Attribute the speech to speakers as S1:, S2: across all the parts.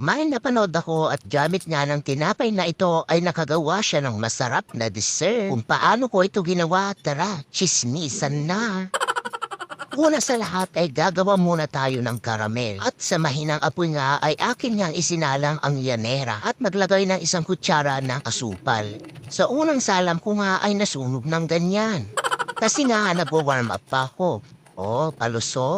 S1: May napanood ako at gamit nga ng tinapay na ito ay nakagawa siya ng masarap na dessert. Kung paano ko ito ginawa, tara, chismisan na. Una sa lahat ay gagawa muna tayo ng karamel at sa mahinang apoy nga ay akin niyang isinalang ang yanera at naglagay ng isang kutsara ng asupal. Sa unang salam ko nga ay nasunog ng ganyan. Kasi nga nagwa-warm up pa ako. Oh, paluso.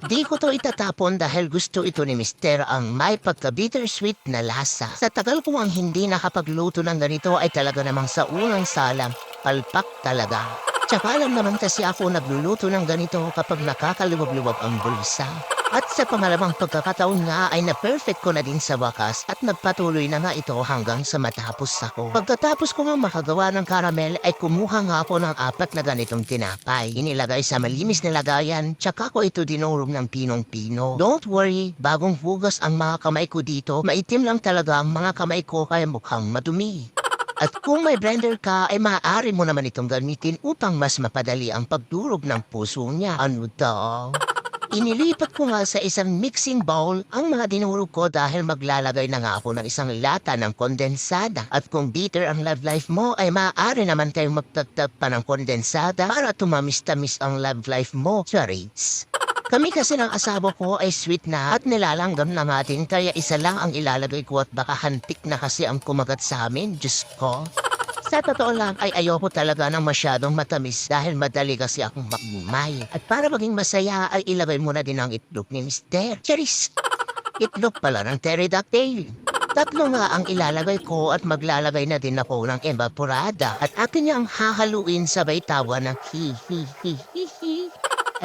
S1: Di ko to itatapon dahil gusto ito ni Mister ang may pagka-bittersweet na lasa. Sa tagal ko ang hindi nakapagluto ng ganito ay talaga namang sa unang salam, palpak talaga. Tsaka alam naman kasi ako nagluluto ng ganito kapag nakakaluwag-luwag ang bulsa. At sa pangalawang pagkakataon nga ay na-perfect ko na din sa wakas at nagpatuloy na nga ito hanggang sa matapos ako. Pagkatapos ko nga makagawa ng karamel ay kumuha nga ako ng apat na ganitong tinapay. Inilagay sa malinis na lagayan tsaka ko ito dinurog ng pinong-pino. Don't worry, bagong hugas ang mga kamay ko dito, maitim lang talaga ang mga kamay ko kaya mukhang madumi. At kung may blender ka, ay maaari mo naman itong gamitin upang mas mapadali ang pagdurog ng puso niya. Ano daw? Inilipat ko nga sa isang mixing bowl ang mga dinurog ko dahil maglalagay na nga ako ng isang lata ng kondensada. At kung bitter ang love life mo, ay maaari naman tayong magtagtag pa ng kondensada para tumamis-tamis ang love life mo. Charits. Kami kasi ng asawa ko ay sweet na at nilalanggam na natin kaya isa lang ang ilalagay ko at baka hantik na kasi ang kumagat sa amin. Diyos ko. Sa totoo lang ay ayoko talaga ng masyadong matamis dahil madali kasi akong magmumay. At para maging masaya ay ilagay mo na din ang itlog ni Mr. Charis. Itlog pala ng pterodactyl. Tatlo nga ang ilalagay ko at maglalagay na din ako ng evaporada at akin niyang hahaluin sabay tawa ng hi hi hi hi hi.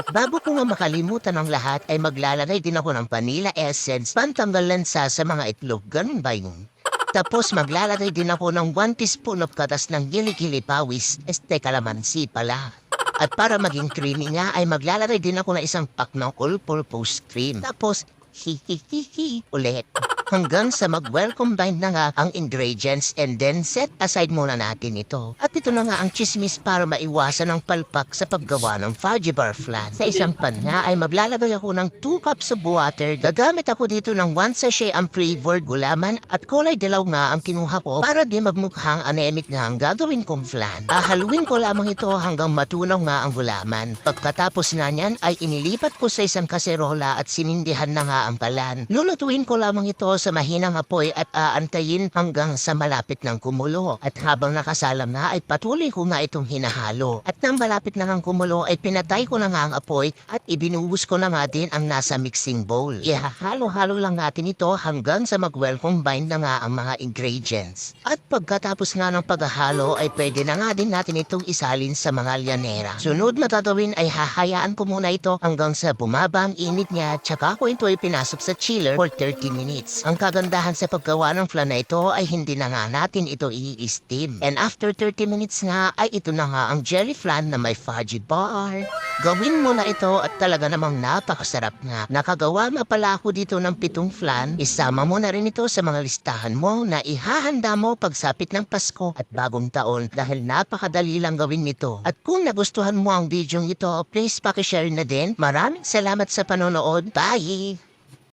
S1: At bago ko nga makalimutan ang lahat ay maglalagay din ako ng vanilla essence pantanggal lansa sa mga itlog. Ganun ba yun? Tapos maglalagay din ako ng 1 teaspoon of katas ng gili-gili pawis, este kalamansi pala. At para maging creamy nga ay maglalagay din ako ng isang pack ng all-purpose cream. Tapos, hihihihi ulit. Hanggang sa mag-welcome bind na nga ang ingredients and then set aside muna natin ito. At ito na nga ang chismis para maiwasan ang palpak sa paggawa ng fudgy bar flan. Sa isang pan nga ay maglalagay ako ng 2 cups of water. Gagamit ako dito ng 1 sachet ang flavored gulaman at kulay dilaw nga ang kinuha ko para di magmukhang anemic nga ang gagawin kong flan. Ahaluin ko lamang ito hanggang matunaw nga ang gulaman. Pagkatapos na niyan ay inilipat ko sa isang kaserola at sinindihan na nga ang palan. Lulutuin ko lamang ito sa mahinang apoy at aantayin hanggang sa malapit ng kumulo. At habang nakasalam na ay patuloy ko nga itong hinahalo. At nang malapit na ang kumulo ay pinatay ko na nga ang apoy at ibinuhos ko na nga din ang nasa mixing bowl. Ihahalo-halo lang natin ito hanggang sa mag-welcome bind na nga ang mga ingredients. At pagkatapos nga ng paghahalo ay pwede na nga din natin itong isalin sa mga lyanera. Sunod na gagawin ay hahayaan ko muna ito hanggang sa bumaba ang init niya tsaka ko ito ay pinasok sa chiller for 30 minutes. Ang kagandahan sa paggawa ng flan na ito ay hindi na nga natin ito i-steam. And after 30 minutes nga ay ito na nga ang jelly flan na may fudgy bar. Gawin mo na ito at talaga namang napakasarap nga. Nakagawa na pala ako dito ng pitong flan. Isama mo na rin ito sa mga listahan mo na ihahanda mo pagsapit ng Pasko at bagong taon dahil napakadali lang gawin nito. At kung nagustuhan mo ang video ito, please pakishare na din. Maraming salamat sa panonood. Bye!